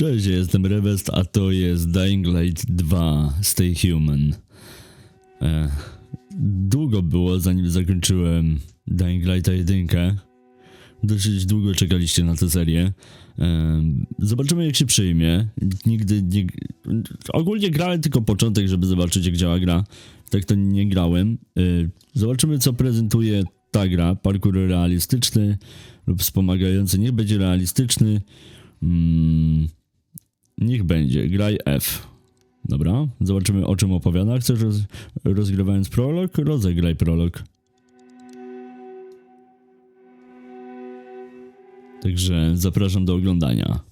Cześć, jestem Revest, a to jest Dying Light 2 Stay Human. E, długo było, zanim zakończyłem Dying Lighta 1. Dosyć długo czekaliście na tę serię. E, zobaczymy, jak się przyjmie. Nigdy nie. Ogólnie grałem tylko początek, żeby zobaczyć, jak działa gra. Tak to nie grałem. E, zobaczymy, co prezentuje ta gra. Parkour realistyczny lub wspomagający. Niech będzie realistyczny. Mm, niech będzie. Graj F. Dobra, zobaczymy o czym opowiada. Chcesz roz, rozgrywając prolog? Rozegraj prolog. Także zapraszam do oglądania.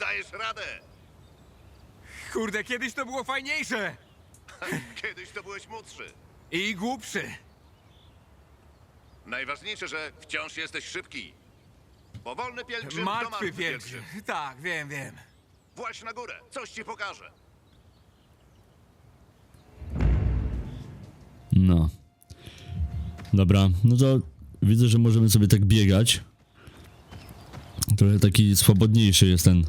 Dajesz radę! Kurde, kiedyś to było fajniejsze! Kiedyś to byłeś młodszy. I głupszy. Najważniejsze, że wciąż jesteś szybki. Powolny pielgrzym to Martwy martwy pielgrzym. Tak, wiem, wiem. Właź na górę, coś ci pokażę. No. Dobra, no to widzę, że możemy sobie tak biegać. Trochę taki swobodniejszy jest ten.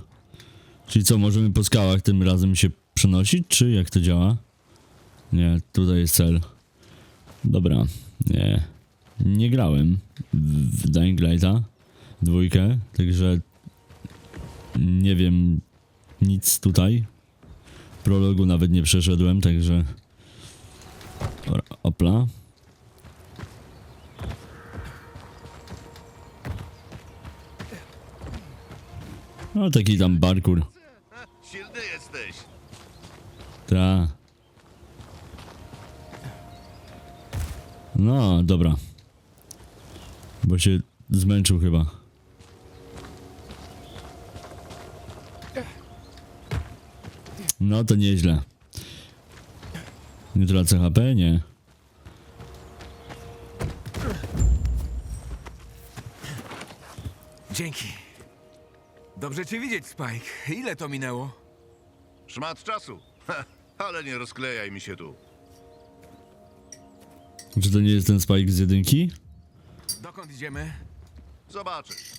Czyli co, możemy po skałach tym razem się przenosić, czy jak to działa? Nie, tutaj jest cel. Dobra, nie. Nie grałem w Dying Lighta dwójkę, także nie wiem nic tutaj. Prologu nawet nie przeszedłem, także opla. No taki tam parkour. Ta. No, dobra. Bo się zmęczył chyba. No to nieźle. Nie tracę HP? Nie. Dzięki. Dobrze cię widzieć, Spike. Ile to minęło? Szmat czasu. Ha, ale nie rozklejaj mi się tu. Czy to nie jest ten spike z jedynki? Dokąd idziemy? Zobaczysz.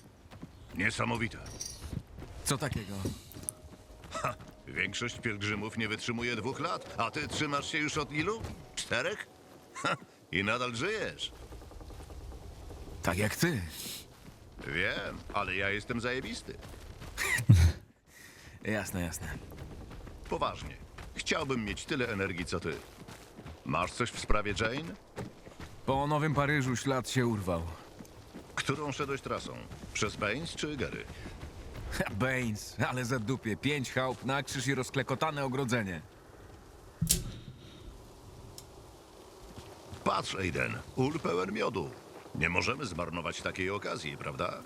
Niesamowite. Co takiego? Większość pielgrzymów nie wytrzymuje dwóch lat, a ty trzymasz się już od ilu? Czterech? Ha, I nadal żyjesz. Tak jak ty. Wiem, ale ja jestem zajebisty. Jasne, jasne. Poważnie. Chciałbym mieć tyle energii co ty. Masz coś w sprawie Jane? Po Nowym Paryżu ślad się urwał. Którą szedłeś trasą? Przez Baines czy Gary? Baines, ale za dupie. Pięć chałup na krzyż i rozklekotane ogrodzenie. Patrz, Aiden, ul pełen miodu. Nie możemy zmarnować takiej okazji, prawda?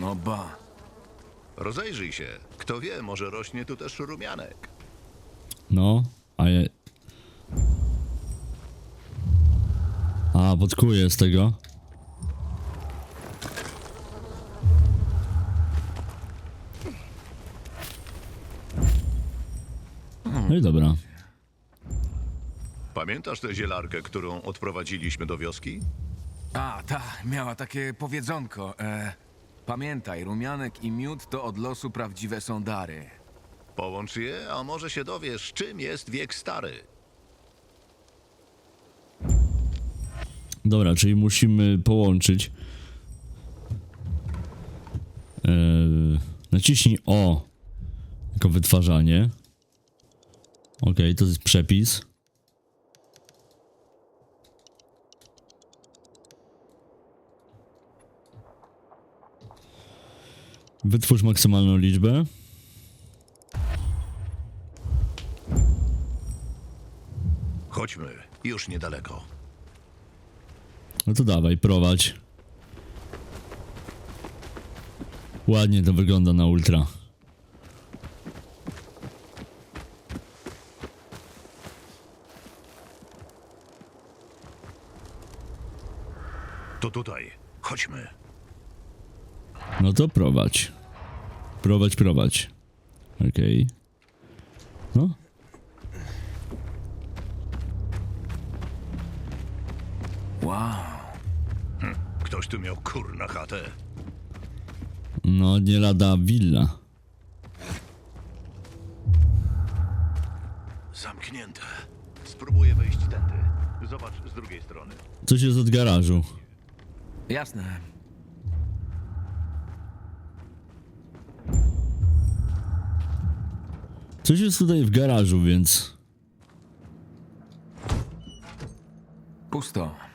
No ba. Rozejrzyj się. Kto wie, może rośnie tu też rumianek. No, a je... A, podkuję z tego. No i dobra. Pamiętasz tę zielarkę, którą odprowadziliśmy do wioski? A, ta, miała takie powiedzonko. E, pamiętaj, rumianek i miód to od losu prawdziwe są dary. Połącz je, a może się dowiesz, czym jest wiek stary. Dobra, czyli musimy połączyć. Eee, naciśnij O jako wytwarzanie. Ok, to jest przepis. Wytwórz maksymalną liczbę. Chodźmy, już niedaleko. No to dawaj, prowadź. Ładnie to wygląda na ultra. To tutaj, chodźmy. No to prowadź. Prowadź, prowadź. Okej. No. Wow. Ktoś tu miał kur na chatę. No, nie lada willa. Zamknięte. Spróbuję wejść tędy. Zobacz z drugiej strony. Coś jest od garażu. Jasne. Coś jest tutaj w garażu, więc... Pusto.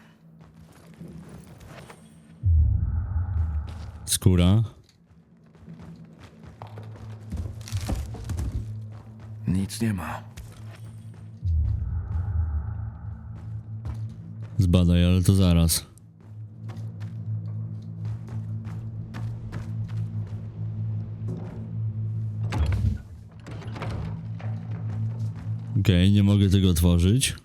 Skóra. Nic nie ma. Zbadaj, ale to zaraz. Okej, nie mogę tego otworzyć.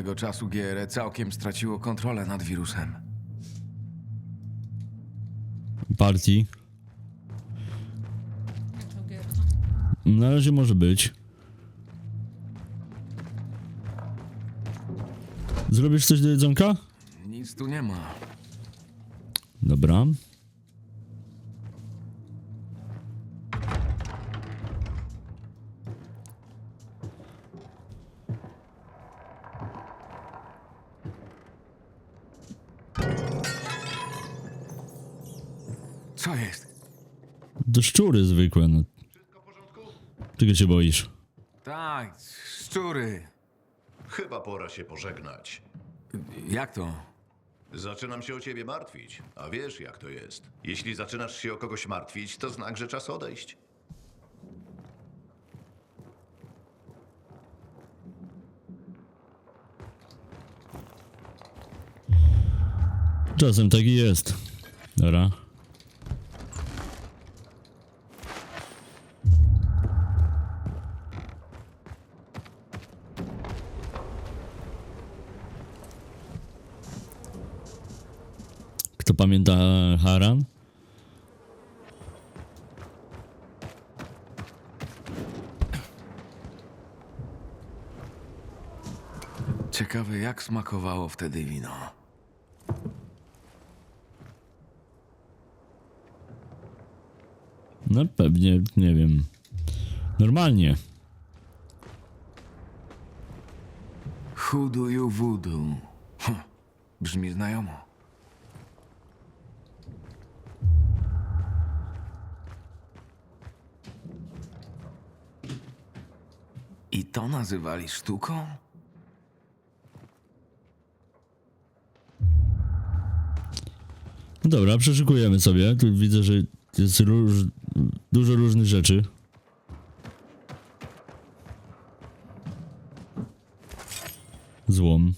Tego czasu GRE całkiem straciło kontrolę nad wirusem. Partii. To gierka. Na razie może być. Zrobisz coś do jedzonka? Nic tu nie ma. Dobra. To szczury zwykłe, no. Czego się boisz? Tak, szczury. Chyba pora się pożegnać. Jak to? Zaczynam się o ciebie martwić, a wiesz jak to jest. Jeśli zaczynasz się o kogoś martwić, to znak, że czas odejść. Czasem taki jest. Dobra. Kto pamięta Haran? Ciekawe, jak smakowało wtedy wino. No pewnie, nie wiem. Normalnie. Chuduju wudu. Hm, brzmi znajomo. To nazywali sztuką? No dobra, przeszukujemy sobie. Tu widzę, że jest róż, dużo różnych rzeczy. Złom.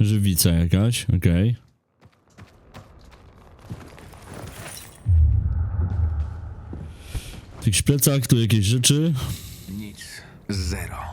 Żywica jakaś, okej. W tych szplecach tu jakieś rzeczy. Nic. Zero.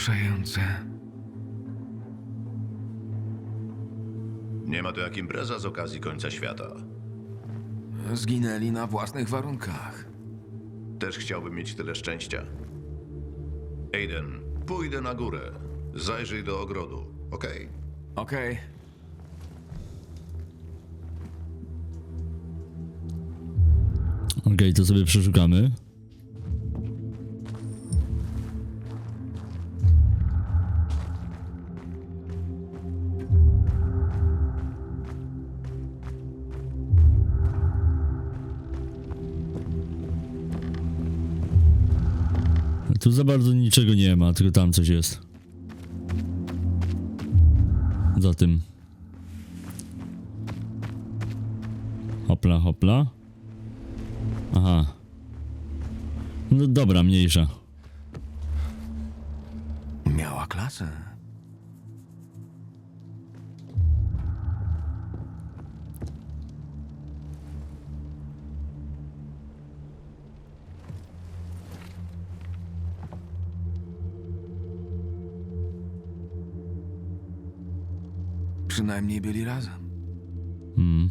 Wzruszające. Nie ma to jak impreza z okazji końca świata. Zginęli na własnych warunkach. Też chciałbym mieć tyle szczęścia. Aiden, pójdę na górę. Zajrzyj do ogrodu, okej? Okej. Okej, to sobie przeszukamy. Za bardzo niczego nie ma, tylko tam coś jest. Za tym. Hopla, hopla. Aha. No dobra, mniejsza. Przynajmniej byli razem. Hmm.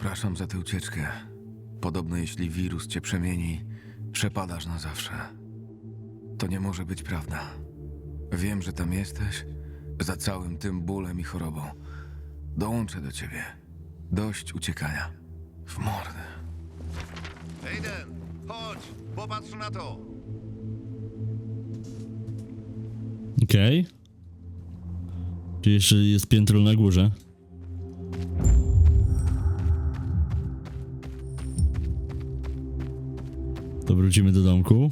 Przepraszam za tę ucieczkę. Podobno jeśli wirus cię przemieni, przepadasz na zawsze. To nie może być prawda. Wiem, że tam jesteś, za całym tym bólem i chorobą. Dołączę do ciebie. Dość uciekania. W mordę. Aiden, chodź, popatrz na to. Okej. Czy jeszcze jest piętro na górze? Wrócimy do domku.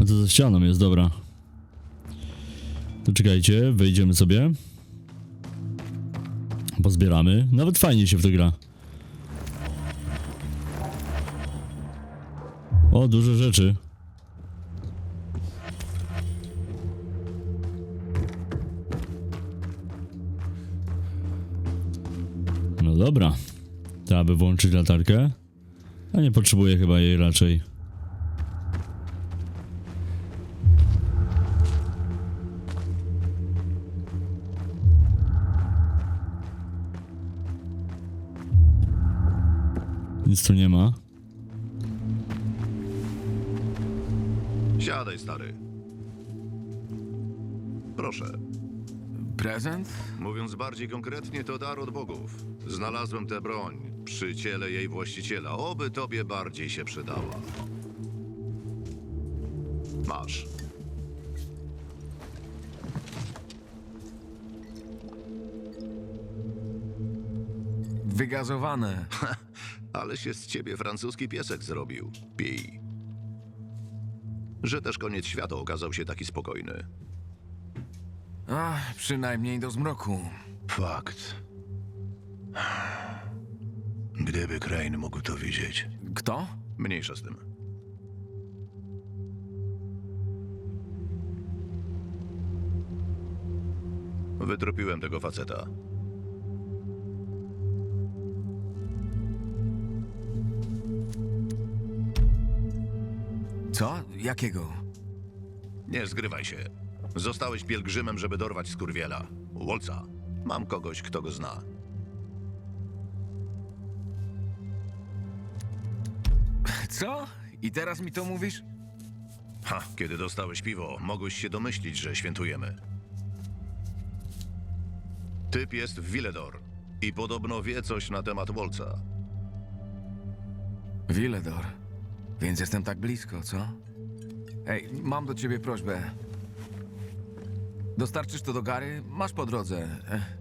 No to za ścianą jest, dobra. To czekajcie, wejdziemy sobie. Pozbieramy. Nawet fajnie się w to gra. O, dużo rzeczy. No dobra. To aby włączyć latarkę. A nie potrzebuję chyba jej raczej. Nic tu nie ma. Stary. Proszę. Prezent? Mówiąc bardziej konkretnie, to dar od bogów. Znalazłem tę broń przy ciele jej właściciela. Oby tobie bardziej się przydała. Masz. Wygazowane. Ale się z ciebie francuski piesek zrobił. Pij. Że też koniec świata okazał się taki spokojny. Ach, przynajmniej do zmroku. Fakt. Gdyby Crane mógł to widzieć. Kto? Mniejsza z tym. Wytropiłem tego faceta. Co? Jakiego? Nie zgrywaj się. Zostałeś pielgrzymem, żeby dorwać skurwiela. Wolca. Mam kogoś, kto go zna. Co? I teraz mi to mówisz? Ha, kiedy dostałeś piwo, mogłeś się domyślić, że świętujemy. Typ jest w Villedor i podobno wie coś na temat Wolca. Villedor. Więc jestem tak blisko, co? Ej, mam do ciebie prośbę. Dostarczysz to do Gary? Masz po drodze. Ech.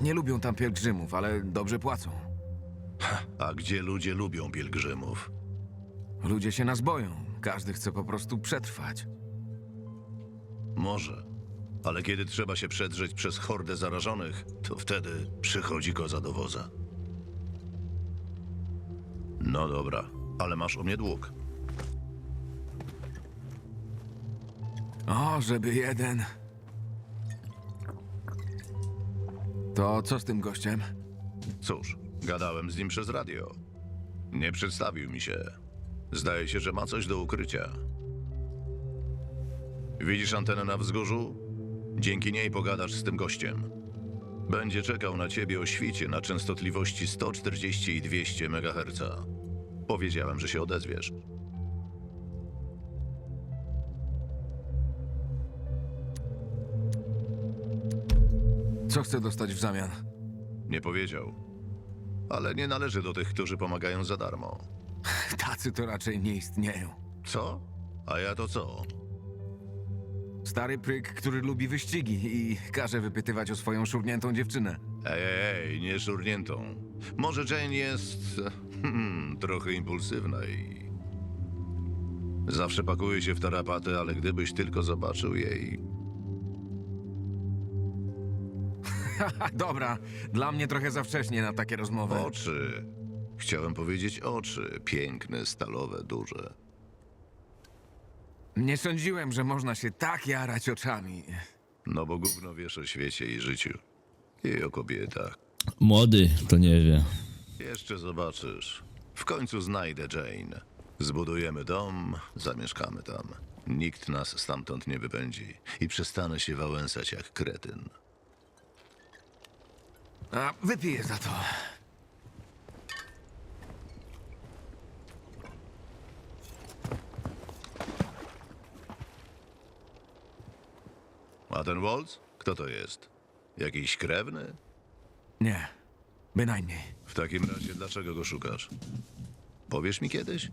Nie lubią tam pielgrzymów, ale dobrze płacą. A gdzie ludzie lubią pielgrzymów? Ludzie się nas boją. Każdy chce po prostu przetrwać. Może. Ale kiedy trzeba się przedrzeć przez hordę zarażonych, to wtedy przychodzi koza do woza. No dobra, ale masz u mnie dług. O, żeby jeden. To co z tym gościem? Cóż, gadałem z nim przez radio. Nie przedstawił mi się. Zdaje się, że ma coś do ukrycia. Widzisz antenę na wzgórzu? Dzięki niej pogadasz z tym gościem. Będzie czekał na ciebie o świcie na częstotliwości 140 i 200 MHz. Powiedziałem, że się odezwiesz. Co chce dostać w zamian? Nie powiedział. Ale nie należy do tych, którzy pomagają za darmo. Tacy to raczej nie istnieją. Co? A ja to co? Stary pryk, który lubi wyścigi i każe wypytywać o swoją szurniętą dziewczynę. Ej, ej, ej, nie szurniętą. Może Jane jest hmm, trochę impulsywna i... Zawsze pakuje się w tarapaty, ale gdybyś tylko zobaczył jej... Dobra, dla mnie trochę za wcześnie na takie rozmowy. Oczy. Chciałem powiedzieć oczy. Piękne, stalowe, duże. Nie sądziłem, że można się tak jarać oczami. No bo gówno wiesz o świecie i życiu. I o kobietach. Młody to nie wie. Jeszcze zobaczysz. W końcu znajdę Jane. Zbudujemy dom, zamieszkamy tam. Nikt nas stamtąd nie wypędzi i przestanę się wałęsać jak kretyn. A wypiję za to. A ten Waltz? Kto to jest? Jakiś krewny? Nie, bynajmniej. W takim razie dlaczego go szukasz? Powiesz mi kiedyś?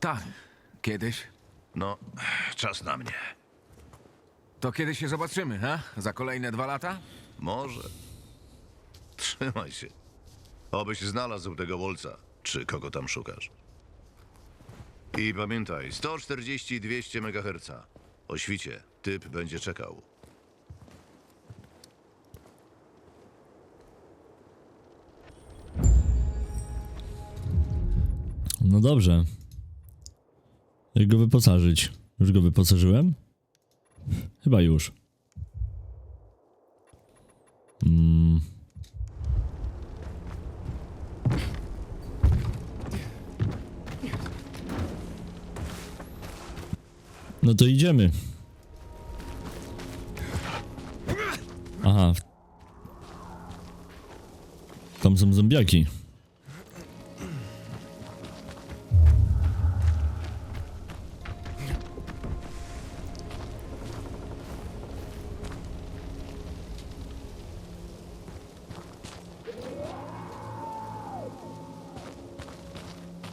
Tak, kiedyś. No, czas na mnie. To kiedy się zobaczymy, ha? Za kolejne dwa lata? Może. Trzymaj się. Obyś znalazł tego Wolca, czy kogo tam szukasz. I pamiętaj, 140 i 200 MHz. O świcie, typ będzie czekał. No dobrze. Jak go wyposażyć? Już go wyposażyłem? Chyba już. Mm. No to idziemy. Aha. Tam są zombiaki.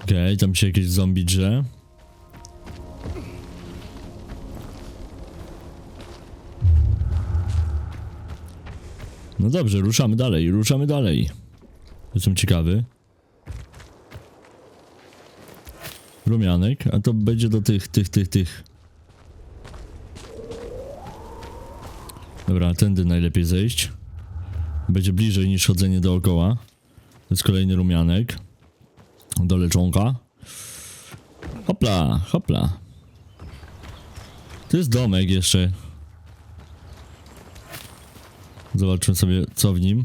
Okej, tam się jakieś zombie drze. No dobrze, ruszamy dalej, ruszamy dalej. Jestem ciekawy. Rumianek, a to będzie do tych, tych, tych, tych. Dobra, tędy najlepiej zejść. Będzie bliżej niż chodzenie dookoła. To jest kolejny rumianek. Do leczonka. Hopla, hopla. To jest domek jeszcze. Zobaczmy sobie co w nim.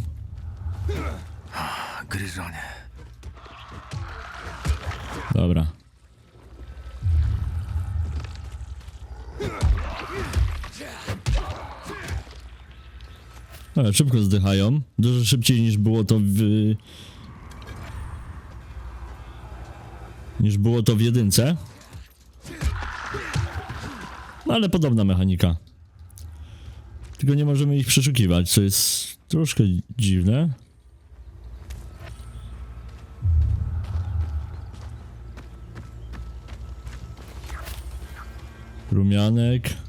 Gryzonie. Dobra. Ale szybko zdychają. Dużo szybciej niż było to w... Niż było to w jedynce. No ale podobna mechanika. Tylko nie możemy ich przeszukiwać, co jest troszkę dziwne. Rumianek.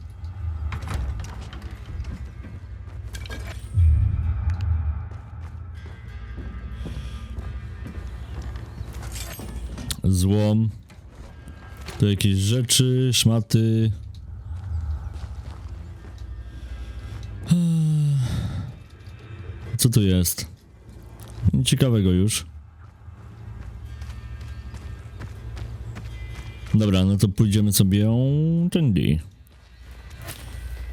Złom. Tu jakieś rzeczy, szmaty. Co tu jest? Ciekawego już. Dobra, no to pójdziemy sobie tędy.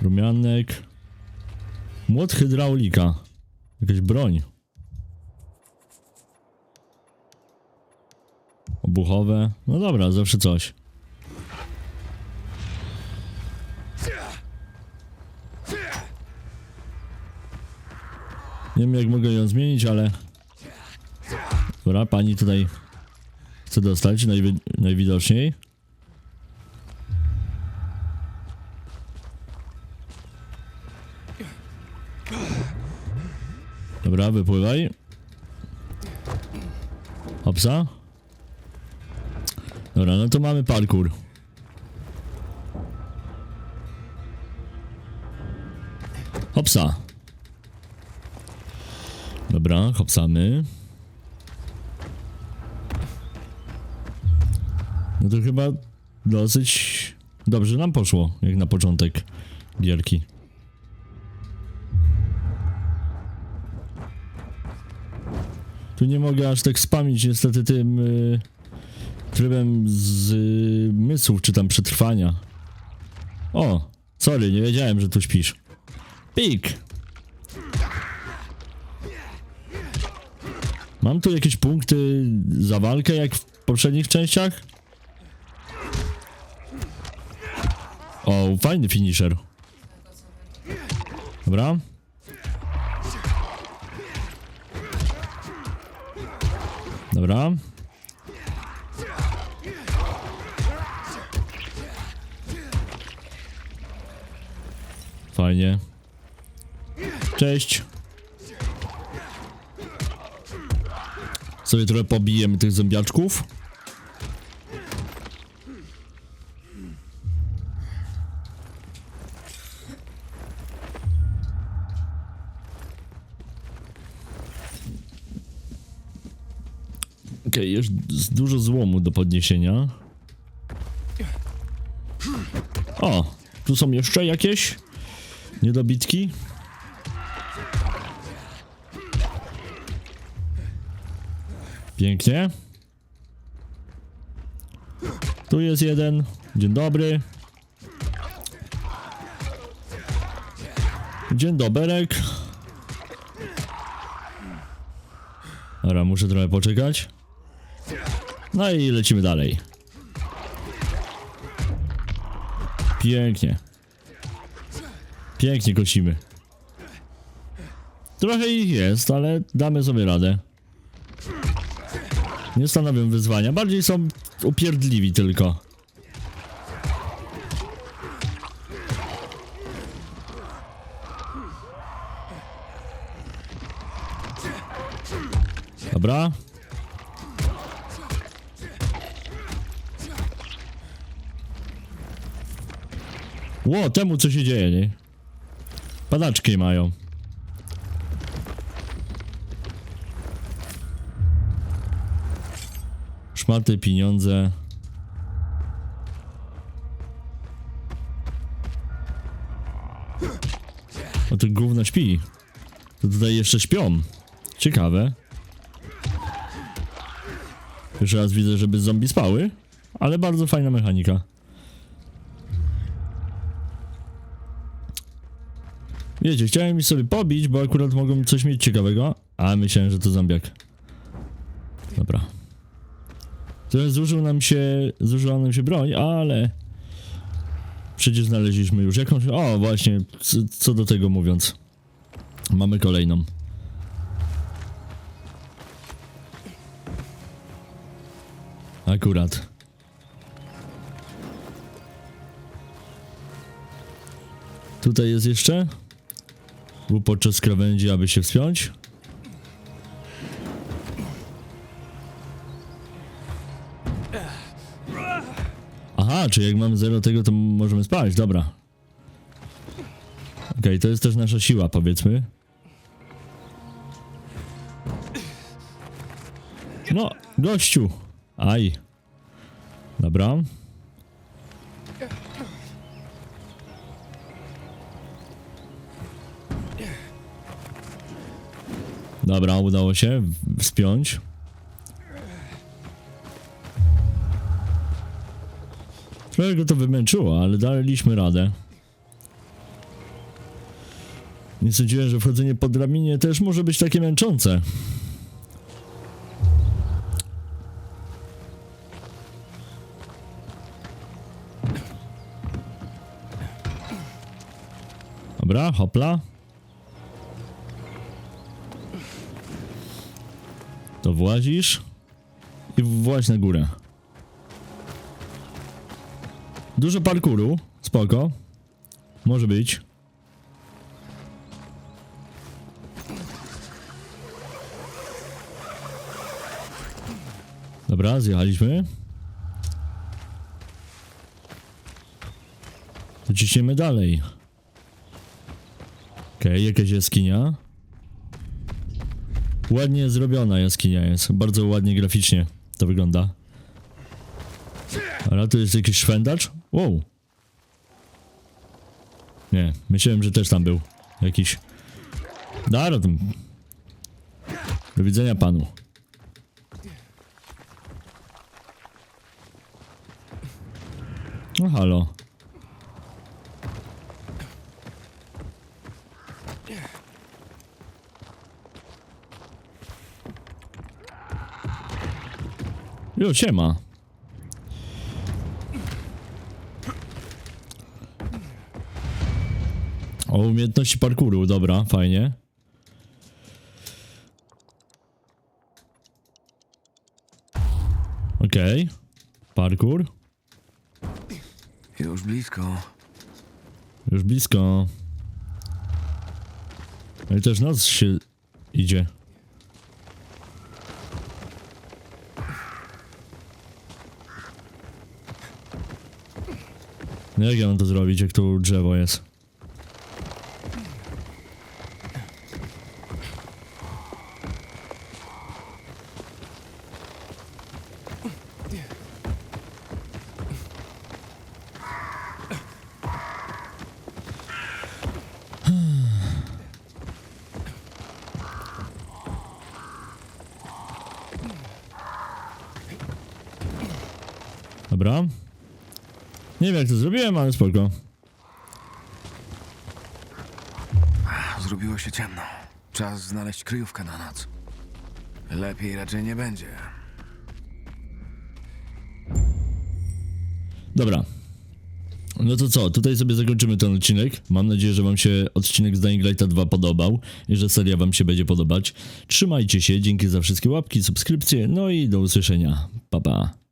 Rumianek. Młot hydraulika. Jakaś broń. Obuchowe. No dobra, zawsze coś. Nie wiem jak mogę ją zmienić, ale... Dobra, pani tutaj chce dostać najwi najwidoczniej. Dobra, wypływaj. Hopsa. Dobra, no to mamy parkour. Hopsa. Dobra, hopsamy. No to chyba dosyć dobrze nam poszło, jak na początek gierki. Tu nie mogę aż tak spamić niestety tym y, trybem z y, czy tam przetrwania. O, sorry, nie wiedziałem, że tu śpisz. Pik! Mam tu jakieś punkty za walkę, jak w poprzednich częściach? O, fajny finisher. Dobra. Dobra. Fajnie. Cześć. Sobie trochę pobijemy tych zombiaczków. Okej, jest z- dużo złomu do podniesienia. O, tu są jeszcze jakieś niedobitki. Pięknie. Tu jest jeden. Dzień dobry. Dzień doberek. Dobra, muszę trochę poczekać. No i lecimy dalej. Pięknie. Pięknie kosimy. Trochę ich jest, ale damy sobie radę. Nie stanowią wyzwania, bardziej są upierdliwi tylko. Dobra. Ło, temu co się dzieje, nie? Padaczki mają. Szmaty, pieniądze. O, to gówno śpi. To tutaj jeszcze śpią. Ciekawe. Pierwszy raz widzę, żeby zombie spały, ale bardzo fajna mechanika. Wiecie, chciałem ich sobie pobić, bo akurat mogą coś mieć ciekawego, a myślałem, że to zombiak. Dobra. Trochę zużył nam się, zużyła nam się broń, ale przecież znaleźliśmy już jakąś, o właśnie, co, co do tego mówiąc. Mamy kolejną. Akurat. Tutaj jest jeszcze. Był podczas krawędzi, aby się wspiąć. Aha, czy jak mamy zero tego, to możemy spać, dobra. Okej, to jest też nasza siła, powiedzmy. No, gościu. Aj. Dobra. Dobra, udało się wspiąć. Trochę go to wymęczyło, ale daliśmy radę. Nie sądziłem, że wchodzenie po drabinie też może być takie męczące. Dobra, hopla. To włazisz i właź na górę. Dużo parkuru, spoko. Może być. Dobra, zjechaliśmy. To dalej. Okej, jakaś jaskinia. Ładnie zrobiona jaskinia jest. Bardzo ładnie graficznie to wygląda. Ale tu jest jakiś szwendacz? Wow. Nie, myślałem, że też tam był. Jakiś. Dara tam. Do widzenia panu. No halo. Jo, siema. O, umiejętności parkouru, dobra, fajnie. Okej. Parkour. Już blisko. Już blisko. No i też noc się idzie. No jak ja mam to zrobić, jak tu drzewo jest? Dobra. Nie wiem jak to zrobiłem, ale spoko. Zrobiło się ciemno. Czas znaleźć kryjówkę na noc. Lepiej raczej nie będzie. Dobra. No to co, tutaj sobie zakończymy ten odcinek. Mam nadzieję, że wam się odcinek z Dying Lighta 2 podobał i że seria wam się będzie podobać. Trzymajcie się, dzięki za wszystkie łapki, subskrypcje, no i do usłyszenia. Pa pa.